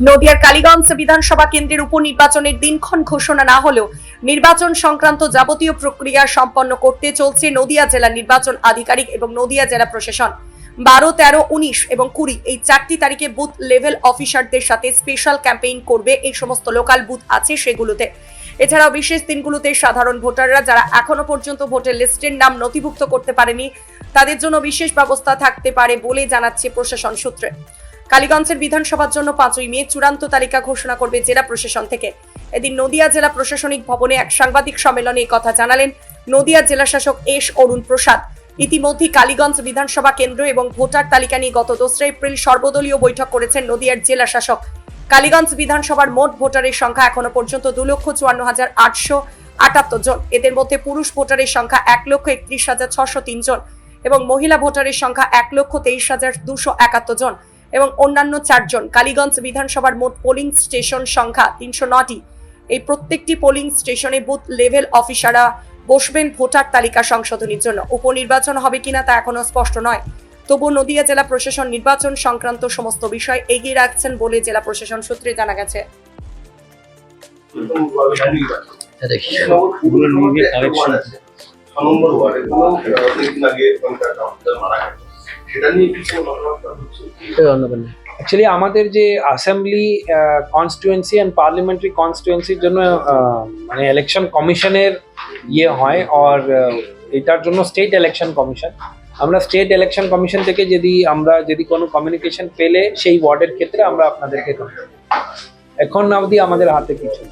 নদিয়ার কালীগঞ্জ বিধানসভা কেন্দ্রের উপনির্বাচনের দিনক্ষণ ঘোষণা না হলেও নির্বাচন সংক্রান্ত যাবতীয় প্রক্রিয়া সম্পন্ন করতে চলছে নদিয়া জেলা নির্বাচন আধিকারিক এবং নদিয়া জেলা প্রশাসন। বারো, তেরো, উনিশ এবং কুড়ি এই চারটি তারিখে বুথ লেভেল অফিসারদের সাথে স্পেশাল ক্যাম্পেইন করবে এই সমস্ত লোকাল বুথ আছে সেগুলোতে। এছাড়াও বিশেষ দিনগুলোতে সাধারণ ভোটাররা যারা এখনও পর্যন্ত ভোটার লিস্টের নাম নথিভুক্ত করতে পারেনি, তাদের জন্য বিশেষ ব্যবস্থা থাকতে পারে বলে জানাচ্ছে প্রশাসন সূত্রে। কালীগঞ্জের বিধানসভার জন্য পাঁচই মে চূড়ান্ত তালিকা ঘোষণা করবে জেলা প্রশাসন থেকে। এদিন নদিয়া জেলা প্রশাসনিক ভবনে এক সাংবাদিক সম্মেলনে কথা জানালেন নদিয়া জেলা শাসক এস অরুণ প্রসাদ। ইতিমধ্যে কালীগঞ্জ বিধানসভা কেন্দ্র এবং ভোটার তালিকা নিয়ে গত দোসরা এপ্রিল সর্বদলীয় বৈঠক করেছেন নদিয়ার জেলা শাসক। কালীগঞ্জ বিধানসভার মোট ভোটারের সংখ্যা এখনও পর্যন্ত দু লক্ষ চুয়ান্ন হাজার আটশো আটাত্তর জন। এদের মধ্যে পুরুষ ভোটারের সংখ্যা এক লক্ষ একত্রিশ হাজার ছশো তিন জন এবং মহিলা ভোটারের সংখ্যা এক লক্ষ তেইশ হাজার দুশো একাত্তর জন। এবং অন্যান্য চারজন। কালীগঞ্জ বিধানসভার মোট পোলিং স্টেশন সংখ্যা তিনশো নটি। এই প্রত্যেকটি পোলিং স্টেশনে বুথ লেভেল অফিসাররা বসবেন ভোটার তালিকা সংশোধনীর জন্য। উপনির্বাচন হবে কিনা তা এখনও স্পষ্ট নয়। তবু নদিয়া জেলা প্রশাসন নির্বাচন সংক্রান্ত সমস্ত বিষয় এগিয়ে রাখছেন বলে জেলা প্রশাসন সূত্রে জানা গেছে। ছ নম্বর ওয়ার্ডে। কোনো অনেকদিন আগে মারা গেছে অ্যাকচুয়ালি আমাদের যে অ্যাসেম্বলি কনস্টিটুয়েন্সি অ্যান্ড পার্লামেন্টারি কনস্টিটুয়েন্সির জন্য মানে ইলেকশন কমিশনের ইয়ে হয় আর এটার জন্য স্টেট ইলেকশন কমিশন আমরা স্টেট ইলেকশন কমিশন থেকে যদি আমরা যদি কোনো কমিউনিকেশন পেলে সেই ওয়ার্ডের ক্ষেত্রে আমরা আপনাদেরকে। এখন অবধি আমাদের হাতে কিছু।